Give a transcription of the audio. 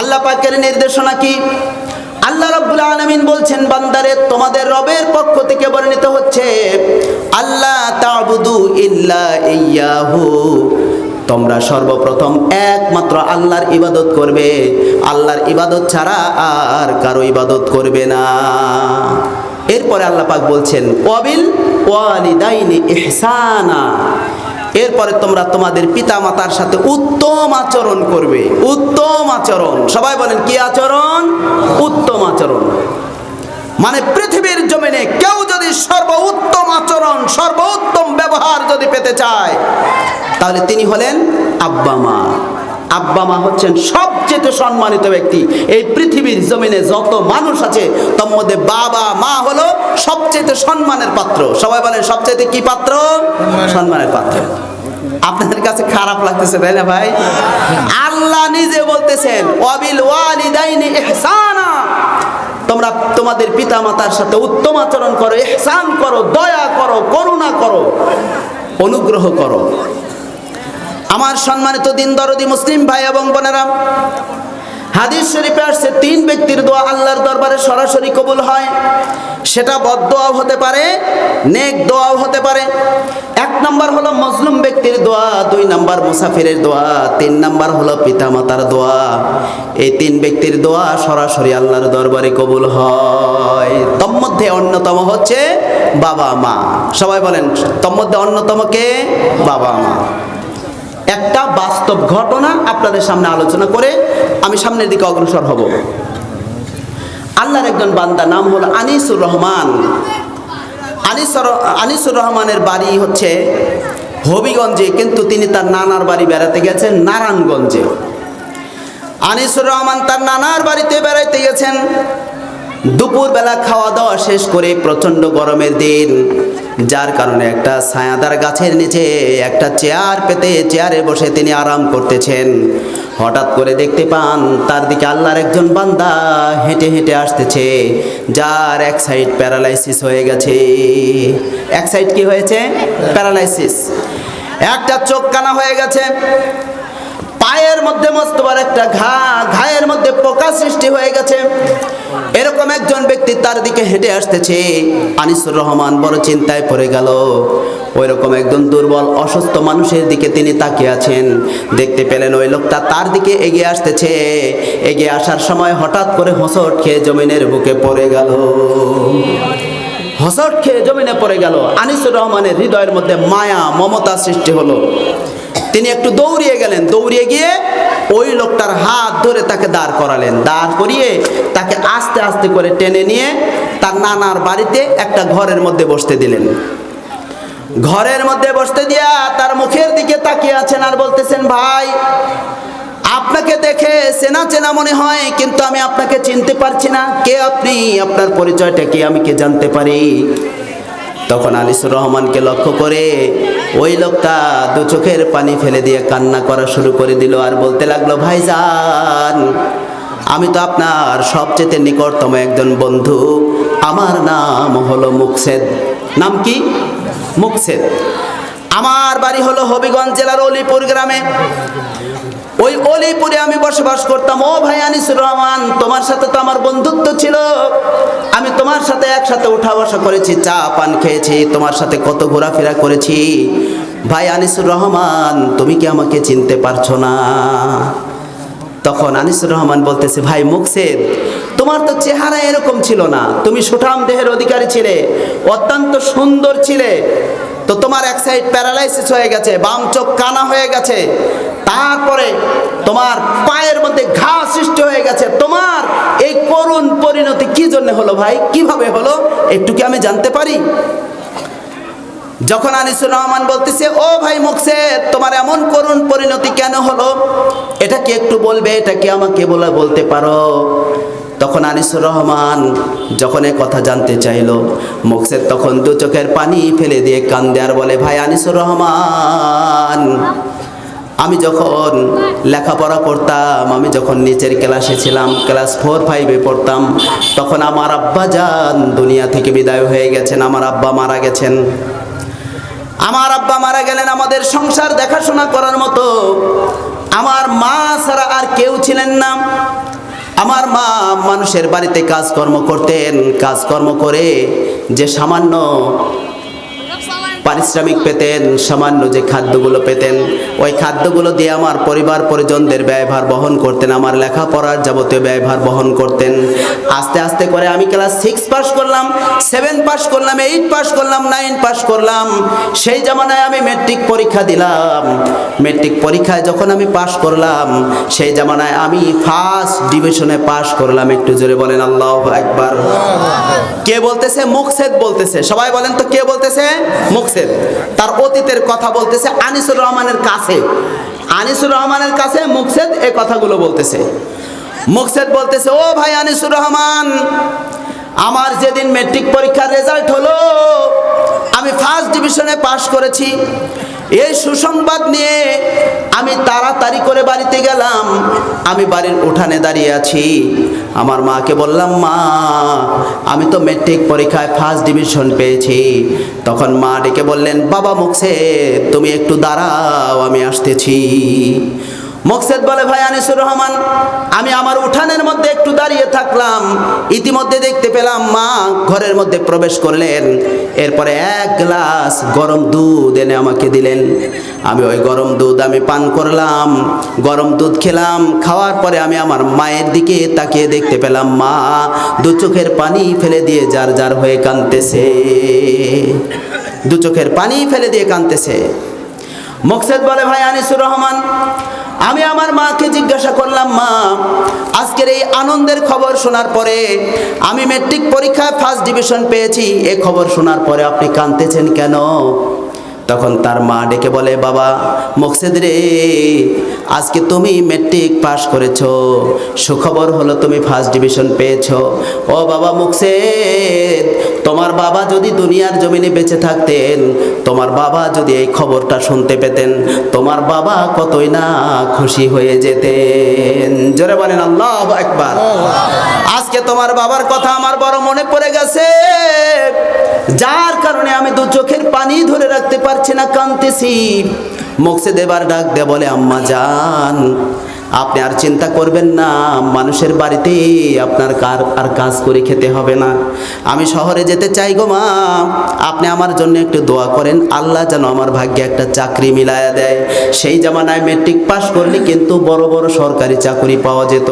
আল্লাহ পাকের নির্দেশনা কি? আল্লাহ রাব্বুল আলামিন বলছেন, বান্দারে, তোমাদের রবের পক্ষ থেকে বর্ণিত হচ্ছে আল্লাহ তা'বুদু ইল্লা ইয়াহু। তোমরা সর্বপ্রথম একমাত্র আল্লাহর ইবাদত করবে। আল্লাহর ইবাদত ছাড়া আর কারও ইবাদত করবে না। এরপরে আল্লাহ পাক বলছেন, ওয়াবিল ওয়ালিদাইনি ইহসানা। এরপরে তোমরা তোমাদের পিতা মাতার সাথে উত্তম আচরণ করবে। উত্তম আচরণ। সবাই বলেন, কি আচরণ? উত্তম আচরণ। মানে পৃথিবীর জমিনে কেউ যদি সর্বোত্তম আচরণ, সর্বোত্তম ব্যবহার যদি পেতে চায়, তাহলে তিনি হলেন আব্বা মা। আব্বা মা হচ্ছেন সবচেয়ে সম্মানিত ব্যক্তি। এই পৃথিবীর জমিনে যত মানুষ আছে তার মধ্যে বাবা মা হলো সবচেয়ে সম্মানের পাত্র। সবাই বলেন সবচেয়ে কি পাত্র? সম্মানের পাত্র। আপনাদের কাছে খারাপ লাগতেছে তাই না ভাই? আল্লাহ নিজে বলতেছেন ওয়াবিল ওয়ালিদাইনি ইহসানা। তোমরা তোমাদের পিতা মাতার সাথে উত্তম আচরণ করো ইহসান করো দয়া করো করুণা করো অনুগ্রহ করো। আমার সম্মানিত দিন দরদি মুসলিম ভাই এবং বোনেরা, হাদিস শরীফে আসছে, তিন ব্যক্তির দোয়া আল্লাহর দরবারে সরাসরি কবুল হয়। সেটা বদ দোয়াও হতে পারে, নেক দোয়াও হতে পারে। এক নম্বর হলো মজলুম ব্যক্তির দোয়া, দুই নম্বর মুসাফিরের দোয়া, তিন নম্বর হলো পিতামাতার দোয়া। এই তিন ব্যক্তির দোয়া সরাসরি আল্লাহর দরবারে কবুল হয়। তন্মধ্যে অন্যতম হচ্ছে বাবা মা। সবাই বলেন তন্মধ্যে অন্যতম কে? বাবা মা। বাস্তব ঘটনা আপনাদের সামনে আলোচনা করে আমি সামনের দিকে অগ্রসর হব। আল্লাহর একজন বান্দা, নাম হলো আনিসুর রহমান। আনিসুর আনিসুর রহমানের বাড়ি হচ্ছে হবিগঞ্জে, কিন্তু তিনি তার নানার বাড়ি বেড়াতে গেছেন নারায়ণগঞ্জে। আনিসুর রহমান তার নানার বাড়িতে বেড়াইতে গেছেন। দুপুরবেলা খাওয়া দাওয়া শেষ করে প্রচণ্ড গরমের দিন যার কারণে একটা ছায়াদার গাছের নিচে একটা চেয়ার পেতে চেয়ারে বসে তিনি আরাম করতেছেন। হঠাৎ করে দেখতে পান, তার দিকে আল্লাহর একজন বান্দা হেঁটে হেঁটে আসতেছে, যার এক সাইড প্যারালাইসিস হয়ে গেছে। এক সাইড কি হয়েছে? প্যারালাইসিস। একটা চোখ কানা হয়ে গেছে। পায়ের মধ্যে মস্ত বড় একটা ঘা, ঘায়ের মধ্যে পোকা সৃষ্টি হয়ে গেছে। এরকম একজন ব্যক্তি তার দিকে হেঁটে আসতেছে। আনিসুর রহমান বড় চিন্তায় পড়ে গেল। ওই রকম একজন দুর্বল, অসুস্থ মানুষের দিকে তিনি তাকিয়ে আছেন। দেখতে পেলেন ওই লোকটা তার দিকে এগিয়ে আসতেছে। এগিয়ে আসার সময় হঠাৎ করে হোঁচট খেয়ে জমিনের বুকে পড়ে গেল। হসট খেয়ে জমিনে পড়ে গেল। আনিসুর রহমানের হৃদয়ের মধ্যে মায়া, মমতা সৃষ্টি হলো। তিনি একটু দৌড়িয়ে গেলেন, দৌড়িয়ে গিয়ে ওই লোকটার হাত ধরে তাকে দাঁড় করালেন। দাঁড় করিয়ে তাকে আস্তে আস্তে করে টেনে নিয়ে তার নানার বাড়িতে একটা ঘরের মধ্যে বসতে দিলেন। ঘরের মধ্যে বসতে দিয়া তার মুখের দিকে তাকিয়ে আছেন আর বলতেছেন, ভাই, আপনাকে দেখে চেনা চেনা মনে হয়, কিন্তু আমি আপনাকে চিনতে পারছি না। কে আপনি? আপনার পরিচয়টা কি? আমি কে জানতে পারি? তখন আলিসুর রহমানকে লক্ষ্য করে ওই লোকটা দু চোখের পানি ফেলে দিয়ে কান্না করা শুরু করে দিল আর বলতে লাগল, ভাইজান, আমি তো আপনার সবচেয়ে নিকটতম একজন বন্ধু। আমার নাম হলো মুকসেদ। নাম কি? মুকসেদ। আমার বাড়ি হলো হবিগঞ্জ জেলার অলিপুর গ্রামে। ওই অলিপুরে আমি বসবাস করতাম। ও ভাই আনিসুর রহমান, তোমার সাথে তো আমার বন্ধুত্ব ছিল। আমি তোমার সাথে একসাথে উঠা বসা করেছি, চা পান খেয়েছি, তোমার সাথে কত ঘোরাফেরা করেছি। ভাই আনিসুর রহমান, তুমি কি আমাকে চিনতে পারছ না? তখন আনিসুর রহমান বলতেছে, ভাই মুকসেদ, তোমার তো চেহারা এরকম ছিল না। তুমি সুঠাম দেহের অধিকারী ছিলে, অত্যন্ত সুন্দর ছিলে। তো তোমার এক সাইড প্যারালাইসিস হয়ে গেছে, বাম চোখ কানা হয়ে গেছে। তারপরে তোমার পায়ের মধ্যে ঘা সৃষ্টি হয়ে গেছে। তোমার এই করুণ পরিণতি কি জন্য হলো ভাই? কীভাবে হলো? একটু কি আমি জানতে পারি? যখন আনিসুর রহমান বলতেছে, ও ভাই মুখসে তোমার এমন করুণ পরিণতি কেন হলো? এটা কি একটু বলবে? এটা কি আমাকে বলে বলতে পারো? তখন আনিসুর রহমান যখন এ কথা জানতে চাইলো মুখসের তখন দু চোখের পানি ফেলে দিয়ে কান্দে আর বলে, ভাই আনিসুর রহমান আমি যখন লেখাপড়া করতাম, আমি যখন নিচের ক্লাসে ছিলাম, ক্লাস ফোর ফাইভে পড়তাম, তখন আমার আব্বা যান দুনিয়া থেকে বিদায় হয়ে গেছেন, আমার আব্বা মারা গেছেন। আমার আব্বা মারা গেলেন আমাদের সংসার দেখাশোনা করার মতো। আমার মা ছাড়া আর কেউ ছিলেন না। আমার মা মানুষের বাড়িতে কাজকর্ম করতেন, কাজকর্ম করে যে সামান্য পারিশ্রমিক পেতেন, সামান্য যে খাদ্যগুলো পেতেন, ওই খাদ্যগুলো দিয়ে আমার পরিবার পরিজনদের ব্যয়ভার বহন করতেন, আমার লেখাপড়ার যাবতীয় ব্যয়ভার বহন করতেন। আস্তে আস্তে করে আমি ক্লাস সিক্স পাস করলাম, সেভেন পাস করলাম, এইট পাস করলাম, নাইন পাস করলাম। সেই জামানায় আমি মেট্রিক পরীক্ষা দিলাম। মেট্রিক পরীক্ষায় যখন আমি পাস করলাম, সেই জামানায় আমি ফার্স্ট ডিভিশনে পাস করলাম। একটু জোরে বলেন, আল্লাহ একবার কে বলতেছে? মুখসেদ বলতেছে। সবাই বলেন তো, কে বলতেছে? মুখসেদ তার অতীতের কথা বলতেছে আনিসুর রহমানের কাছে। আনিসুর রহমানের কাছে মুখসেদ এই কথাগুলো বলতেছে। মুখসেদ বলতেছে, ও ভাই আনিসুর রহমান, আমার যেদিন মেট্রিক পরীক্ষার রেজাল্ট হলো, আমি ফার্স্ট ডিভিশনে পাশ করেছি। এই সুসংবাদ নিয়ে আমি তাড়াতাড়ি করে বাড়িতে গেলাম। আমি বাড়ির উঠানে দাঁড়িয়ে আছি। আমার মাকে বললাম, মা আমি তো মেট্রিক পরীক্ষায় ফার্স্ট ডিভিশন পেয়েছি। তখন মা ডেকে বললেন, বাবা মুখসে তুমি একটু দাঁড়াও, আমি আসতেছি। মকসেদ বলে, ভাই আনিসুর রহমান, আমি আমার উঠানের মধ্যে একটু দাঁড়িয়ে থাকলাম। ইতিমধ্যে দেখতে পেলাম মা ঘরের মধ্যে প্রবেশ করলেন। এরপরে এক গ্লাস গরম দুধ এনে আমাকে দিলেন। আমি ওই গরম দুধ আমি পান করলাম। গরম দুধ খেলাম। খাওয়ার পরে আমি আমার মায়ের দিকে তাকিয়ে দেখতে পেলাম, মা, দু চোখের পানি ফেলে দিয়ে যার যার হয়ে কাঁদতেছে। দু চোখের পানি ফেলে দিয়ে কাঁদতেছে। মকসেদ বলে, ভাই আনিসুর রহমান আমি আমার মাকে জিজ্ঞাসা করলাম, মা, আজকের এই আনন্দের খবর শোনার পরে আমি মেট্রিক পরীক্ষায় ফার্স্ট ডিভিশন পেয়েছি। এ খবর শোনার পরে আপনি কাঁদতেছেন কেন? তখন তার মা ডেকে বলে, বাবা, মকসেদ রে, আজকে তুমি মেট্রিক পাস করেছ। সুখবর হলো তুমি ফার্স্ট ডিভিশন পেয়েছ। ও বাবা মুকসেদ, তোমার বাবা যদি দুনিয়ার জমিনে বেঁচে থাকতেন, তোমার বাবা যদি এই খবরটা শুনতে পেতেন, তোমার বাবা কতই না খুশি হয়ে যেতেন। জোরে বলেন, আল্লাহ একবার আজকে তোমার বাবার কথা আমার বড় মনে পড়ে গেছে। যার কারণে আমি দু চোখের পানি ধরে রাখতে পারছি না, কাঁদতেছি। মুখসে দেবার ডাক দে বলে, আম্মা যান আপনি আর চিন্তা করবেন না, মানুষের বাড়িতে আপনার কার আর কাজ করে খেতে হবে না। আমি শহরে যেতে চাই গো মা, আপনি আমার জন্য একটু দোয়া করেন, আল্লাহ যেন আমার ভাগ্যে একটা চাকরি মিলায়া দেয়। সেই জামানায় মেট্রিক পাশ করলে কিন্তু বড় বড় সরকারি চাকরি পাওয়া যেত।